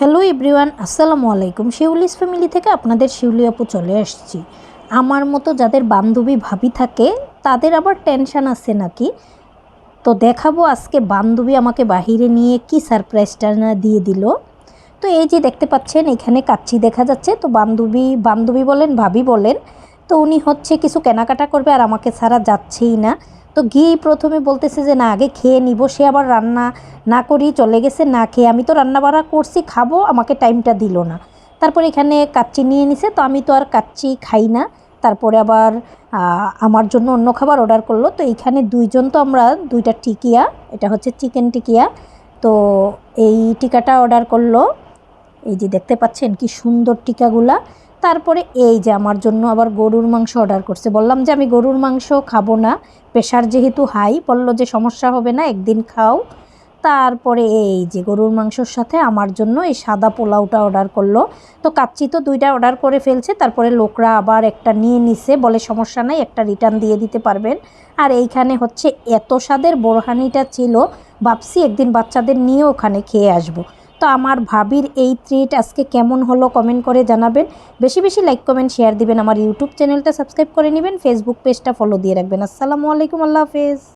Hello everyone আসসালামু আলাইকুম। Shiuli's family থেকে আপনাদের শিউলি আপু চলে আসছি। আমার মতো যাদের বান্ধবী ভাবি থাকে, তাদের আবার টেনশন আছে নাকি? তো দেখাবো আজকে বান্ধবী আমাকে বাহিরে নিয়ে কি সারপ্রাইজটা না দিয়ে দিল। তো এই যে দেখতে পাচ্ছেন, এখানে কাচ্চি দেখা যাচ্ছে। তো বান্ধবী বান্ধবী বলেন, ভাবি বলেন। তো উনি হচ্ছে কিছু কেনাকাটা করবে আর আমাকে ছাড়া যাচ্ছেই না। তো গিয়েই প্রথমে বলতেছে যে, না, আগে খেয়ে নিব। সে আবার রান্না না করেই চলে গেছে, না, খেয়ে আমি তো রান্না বাড়া করছি, খাব, আমাকে টাইমটা দিল না। তারপর এখানে কাচ্চি নিয়ে নিছে, তো আমি তো আর কাচ্চি খাই না। তারপরে আবার আমার জন্য অন্য খাবার অর্ডার করল। তো এইখানে দুইজন তো আমরা, দুইটা টিকিয়া, এটা হচ্ছে চিকেন টিকিয়া, তো এই টিকাটা অর্ডার করল। এই যে দেখতে পাচ্ছেন কি সুন্দর টিকাগুলা। তারপরে এই যে আমার জন্য আবার গরুর মাংস অর্ডার করছে। বললাম যে আমি গরুর মাংস খাব না, প্রেশার যেহেতু হাই, বলল যে সমস্যা হবে না, একদিন খাও। তারপরে এই যে গরুর মাংসর সাথে আমার জন্য এই সাদা পোলাওটা অর্ডার করল। তো কাচ্চি তো দুইটা অর্ডার করে ফেলছে, তারপরে লোকরা আবার একটা নিয়ে নিছে, বলে সমস্যা নাই, একটা রিটার্ন দিয়ে দিতে পারবেন। আর এইখানে হচ্ছে এত স্বাদের বোরহানিটা ছিল, ভাবছি একদিন বাচ্চাদের নিয়ে ওখানে খেয়ে আসব। তো আমার ভাবির এই ট্রিট আজকে কেমন হলো কমেন্ট করে জানাবেন। বেশি বেশি লাইক কমেন্ট শেয়ার দিবেন। আমার ইউটিউব চ্যানেলটা সাবস্ক্রাইব করে নেবেন। ফেসবুক পেজটা ফলো দিয়ে রাখবেন। আসসালামু আলাইকুম, আল্লাহ হাফেজ।